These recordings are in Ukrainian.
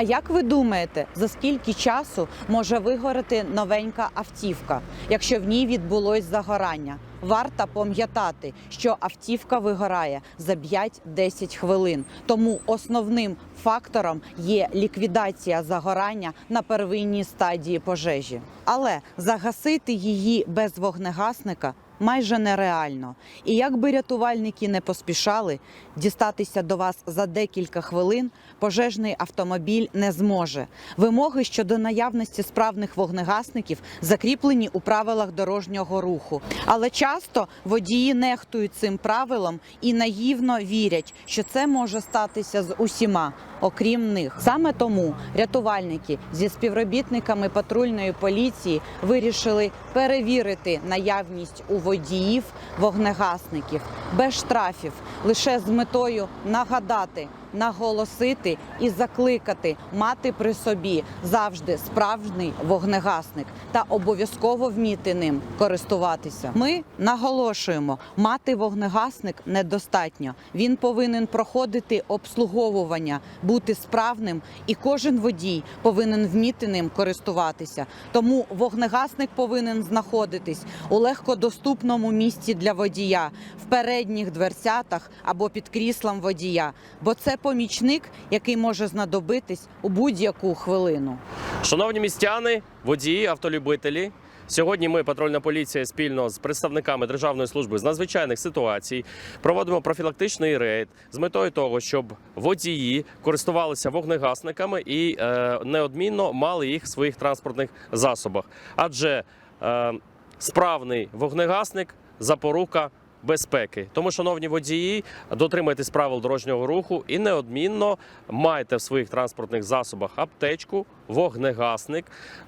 А як ви думаєте, за скільки часу може вигорати новенька автівка, якщо в ній відбулось загорання? Варто пам'ятати, що автівка вигорає за 5-10 хвилин. Тому основним фактором є ліквідація загорання на первинній стадії пожежі. Але загасити її без вогнегасника майже нереально. І як би рятувальники не поспішали, дістатися до вас за декілька хвилин пожежний автомобіль не зможе. Вимоги щодо наявності справних вогнегасників закріплені у правилах дорожнього руху. Але часто водії нехтують цим правилом і наївно вірять, що це може статися з усіма, окрім них. Саме тому рятувальники зі співробітниками патрульної поліції вирішили перевірити наявність у водіїв вогнегасників без штрафів, лише з метою нагадати, наголосити і закликати мати при собі завжди справжній вогнегасник та обов'язково вміти ним користуватися. Ми наголошуємо, мати вогнегасник недостатньо. Він повинен проходити обслуговування, бути справним, і кожен водій повинен вміти ним користуватися. Тому вогнегасник повинен знаходитись у легкодоступному місці для водія в передніх дверцятах або під кріслом водія, бо це помічник, який може знадобитись у будь-яку хвилину. Шановні містяни, водії, автолюбителі. Сьогодні ми, патрульна поліція, спільно з представниками Державної служби з надзвичайних ситуацій, проводимо профілактичний рейд з метою того, щоб водії користувалися вогнегасниками і е, неодмінно мали їх в своїх транспортних засобах. Адже е, справний вогнегасник запорука безпеки. Тому, шановні водії, дотримайтесь правил дорожнього руху і неодмінно майте в своїх транспортних засобах аптечку, вогнегасник,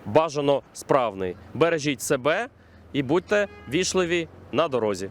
бажано справний. Бережіть себе і будьте вічливі на дорозі.